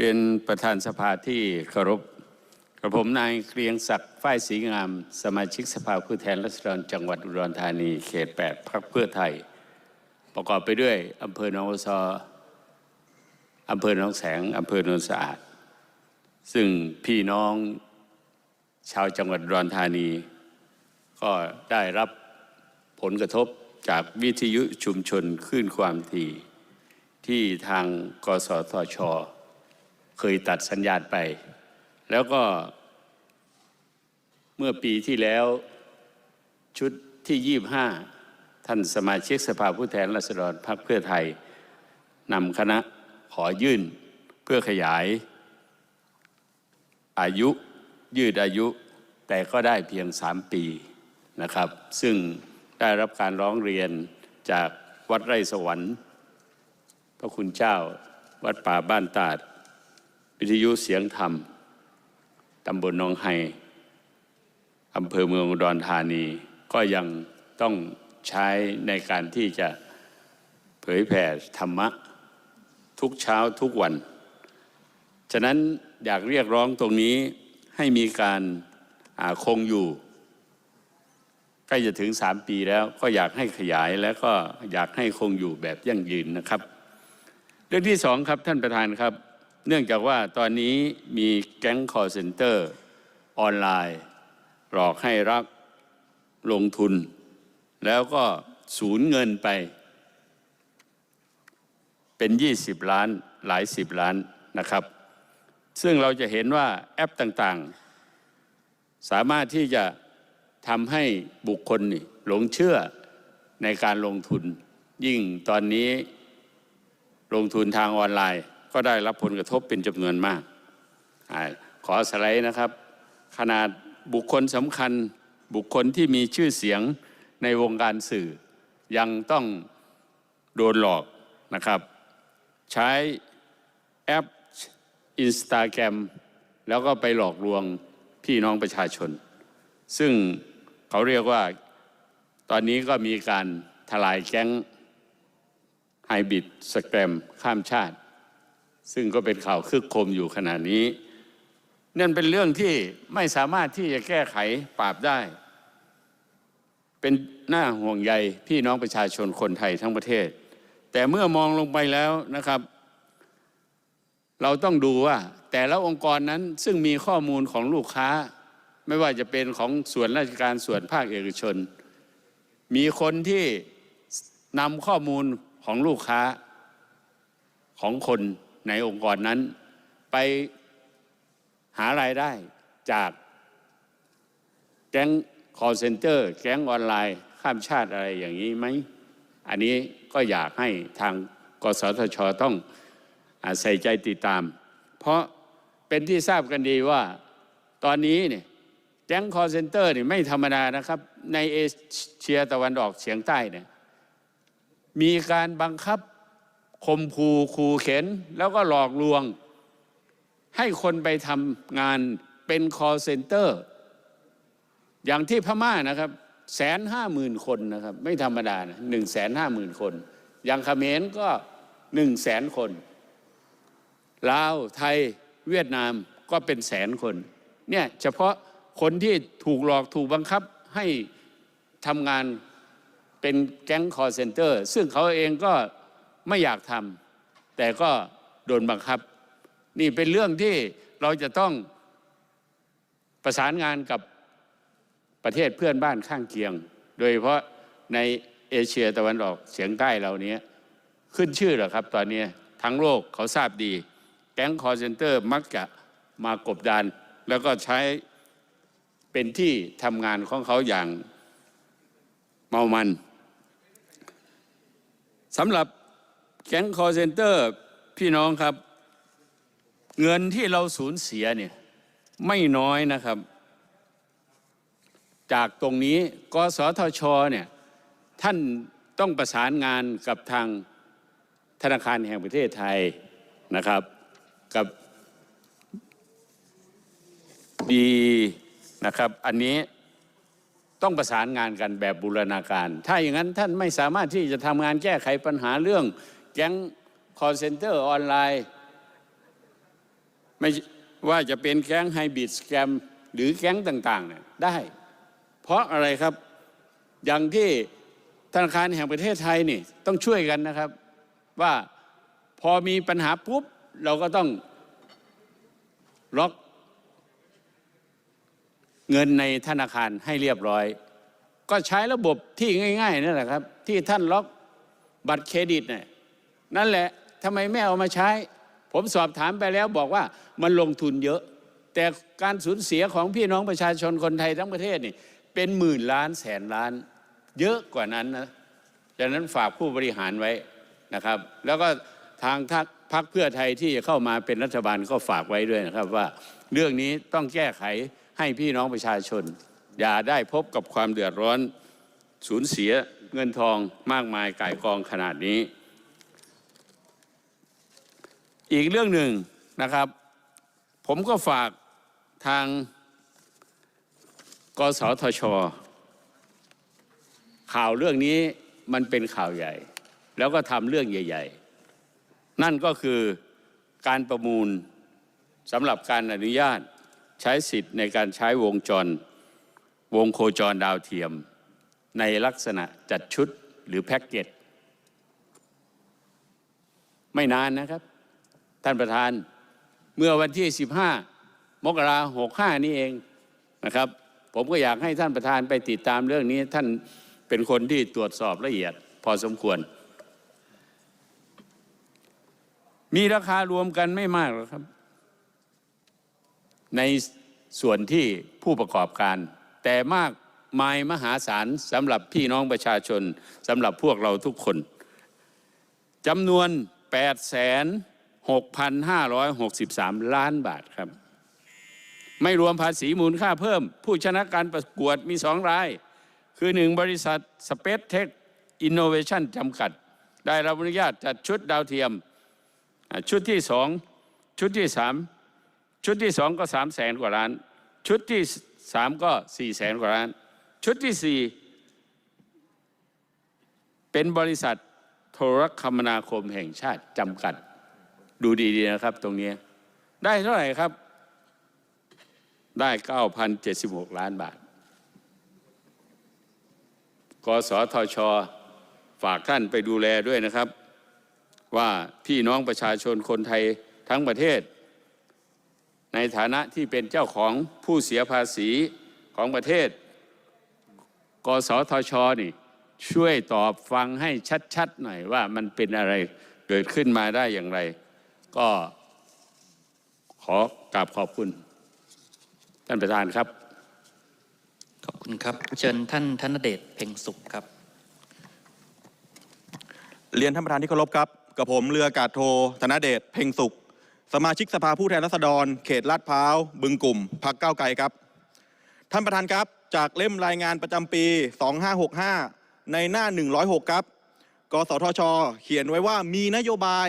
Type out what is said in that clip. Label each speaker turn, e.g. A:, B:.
A: เรียนประธานสภาที่เคารพกระผมนายเกรียงศักดิ์ฝ้ายศรีงาม สมาชิกสภาผู้แทนราษฎรจังหวัดอุดรธานีเขต 8พรรคเพื่อไทย ประกอบไปด้วยอำเภอหนองซออำเภอหนองแสงอำเภอโนนสะอาด ซึ่งพี่น้องชาวจังหวัดอุดรธานี ก็ได้รับผลกระทบจากวิทยุชุมชนคลื่นความถี่ที่ทางกสทช เคยตัดสัญญาณไป แล้วก็เมื่อปีที่แล้วชุดที่25ท่านสมาชิกสภาผู้แทนราษฎรพรรคเพื่อไทยนำคณะขอยื่นเพื่อขยาย อายุยืดอายุ แต่ก็ได้เพียง3ปีนะครับ ซึ่งได้รับการร้องเรียนจากวัดไร่สวรรค์ พระคุณเจ้าวัดป่าบ้านตาด วิทยุเสียงธรรมตำบลหนองไฮอำเภอเมืองอุดรธานี ก็ยังต้องใช้ในการที่จะเผยแผ่ธรรมะ ทุกเช้าทุกวัน ฉะนั้นอยากเรียกร้องตรงนี้ให้มีการาคงอยู่ใกล้จะถึง3ปีแล้วก็อยากให้ขยายแล้วก็อยากให้คงอยู่แบบยั่งยืนนะครับ เรื่องที่สองครับท่านประธานครับ เนื่องจากว่าตอนนี้มีแก๊งคอร์เซนเตอร์ออนไลน์ หลอกให้รักลงทุน แล้วก็สูญเงินไป เป็น 20 ล้านหลายสิบล้านนะครับ ซึ่งเราจะเห็นว่าแอปต่างๆ สามารถที่จะทำให้บุคคลหลงเชื่อในการลงทุน ยิ่งตอนนี้ลงทุนทางออนไลน์ ก็ได้รับผลกระทบเป็นจำนวนมากอขอสไลด์นะครับ ขนาดบุคคลสำคัญบุคคลที่มีชื่อเสียงในวงการสื่อ ยังต้องโดนหลอกนะครับ ใช้แอป Instagram แล้วก็ไปหลอกลวงพี่น้องประชาชน ซึ่งเขาเรียกว่าตอนนี้ก็มีการทลายแก๊งไฮบิดสแกรมข้ามชาติ ซึ่งก็เป็นข่าวคึกโคมอยู่ขณะนี้นั่นเป็นเรื่องที่ไม่สามารถที่จะแก้ไขปราบได้ เป็นหน้าห่วงใยพี่น้องประชาชนคนไทยทั้งประเทศ แต่เมื่อมองลงไปแล้วนะครับ เราต้องดูว่า แต่ละองค์กรนั้นซึ่งมีข้อมูลของลูกค้า ไม่ว่าจะเป็นของส่วนราชการส่วนภาคเอกชน มีคนที่นำข้อมูลของลูกค้าของคน ในองค์กรนั้น ไปหารายได้จากแก๊งคอร์เซนเตอร์แก๊งออนไลน์ ข้ามชาติอะไรอย่างนี้ไหม อันนี้ก็อยากให้ทางกสทชต้องอใส่ใจติดตาม เพราะเป็นที่ทราบกันดีว่าตอนนี้เนี่ยแก๊งคอร์เซนเตอร์นี่ไม่ธรรมดานะครับ ในเอเชียตะวันออกเฉียงใต้เนี่ยมีการบังคับ ข่มขู่ขู่เข็นแล้วก็หลอกลวง ให้คนไปทำงานเป็น call center อย่างที่พม่านะครับแสนห้าหมื่นคนนะครับ ไม่ธรรมดานะหนึ่งแสนห้าหมื่นคน อย่างเขมรก็หนึ่งแสนคนลาวไทยเวียดนามก็เป็นแสนคน เนี่ยเฉพาะคนที่ถูกหลอกถูกบังคับให้ทำงานเป็นแก๊งคอร์เซนเตอร์ ซึ่งเขาเองก็ ไม่อยากทำแต่ก็โดนบังคับ นี่เป็นเรื่องที่เราจะต้องประสานงานกับประเทศเพื่อนบ้านข้างเคียง โดยเฉพาะในเอเชียตะวันออกเฉียงใต้เรานี้ขึ้นชื่อหรอครับ ตอนนี้ทั้งโลกเขาทราบดี แก๊งคอร์เซนเตอร์มักจะมากบดาน แล้วก็ใช้เป็นที่ทำงานของเขาอย่างเมามันสำหรับ แก๊งคอร์เซนเตอร์พี่น้องครับ เงินที่เราสูญเสียเนี่ยไม่น้อยนะครับ จากตรงนี้กสทชเนี่ยท่านต้องประสานงานกับทางธนาคารแห่งประเทศไทยนะครับ กับดีนะครับ อันนี้ต้องประสานงานกันแบบบูรณาการ ถ้าอย่างนั้นท่านไม่สามารถที่จะทำงานแก้ไขปัญหาเรื่อง แก๊งคอร์เซนเตอร์ออนไลน์ ไม่ว่าจะเป็นแก๊งไฮบริดสแกมหรือแก๊งต่างๆเนี่ยได้ เพราะอะไรครับอย่างที่ธนาคารแห่งประเทศไทยนี่ต้องช่วยกันนะครับ ว่าพอมีปัญหาปุ๊บ เราก็ต้องล็อกเงินในธนาคารให้เรียบร้อย ก็ใช้ระบบที่ง่ายๆนั่นแหละครับ ที่ท่านล็อกบัตรเครดิตเนี่ย นั่นแหละทำไมไม่เอามาใช้ ผมสอบถามไปแล้วบอกว่ามันลงทุนเยอะ แต่การสูญเสียของพี่น้องประชาชนคนไทยทั้งประเทศนี่เป็นหมื่นล้านแสนล้าน เยอะกว่านั้นนะฉะนั้นฝากผู้บริหารไว้นะครับ แล้วก็ทางทักพักเพื่อไทยที่จะเข้ามาเป็นรัฐบาลก็ฝากไว้ด้วยนะครับว่าเรื่องนี้ต้องแก้ไขให้พี่น้องประชาชน อย่าได้พบกับความเดือดร้อนสูญเสียเงินทองมากมายก่ายกองขนาดนี้ อีกเรื่องหนึ่งนะครับ ผมก็ฝากทางกสทช ข่าวเรื่องนี้มันเป็นข่าวใหญ่ แล้วก็ทำเรื่องใหญ่ ๆ นั่นก็คือการประมูลสำหรับการอนุญาตใช้สิทธิ์ในการใช้วงจร วงโคจรดาวเทียม ในลักษณะจัดชุดหรือแพ็กเกจไม่นานนะครับ ท่านประธานเมื่อวันที่ 15 มกราหกห้านี้เองนะครับ ผมก็อยากให้ท่านประธานไปติดตามเรื่องนี้ ท่านเป็นคนที่ตรวจสอบละเอียด พอสมควร มีราคารวมกันไม่มากหรอกครับ ในส่วนที่ผู้ประกอบการ แต่มากมายมหาศาลสำหรับพี่น้องประชาชนสำหรับพวกเราทุกคนจำนวน8 6 5 6 6,563 ล้านบาทครับ ไม่รวมภาษีมูลค่าเพิ่ม ผู้ชนะการประกวดมีสองราย คือหนึ่งบริษัท Space Tech Innovation จำกัด ได้รับอนุญาตจัดชุดดาวเทียม ชุดที่สองชุดที่สามชุดที่สองก็สามแสนกว่าล้าน ชุดที่สามก็สี่แสนกว่าล้าน ชุดที่สี่เป็นบริษัทโทรคมนาคมแห่งชาติจำกัด ดูดีๆนะครับ ตรงนี้ ได้เท่าไหร่ครับ ได้ 9,076 ล้านบาท กสทช ฝากท่านไปดูแลด้วยนะครับ ว่าพี่น้องประชาชนคนไทยทั้งประเทศ ในฐานะที่เป็นเจ้าของผู้เสียภาษีของประเทศ กสทช นี่ช่วยตอบฟังให้ชัดๆหน่อยว่ามันเป็นอะไรเกิดขึ้นมาได้อย่างไร ก็ขอกราบขอบคุณท่านประธานครับ
B: ขอบคุณครับ เชิญท่านธนเดชเพ่งสุขครับ
C: เรียนท่านประธานที่เคารพครับ กับผมเรืออากาศโทธนเดชเพ่งสุข สมาชิกสภาผู้แทนราษฎร เขตลาดพร้าว บึงกลุ่มพักเก้าวไกลครับ ท่านประธานครับจากเล่มรายงานประจำปี 2565 ในหน้า 106 ครับ กสทช เขียนไว้ว่ามีนโยบาย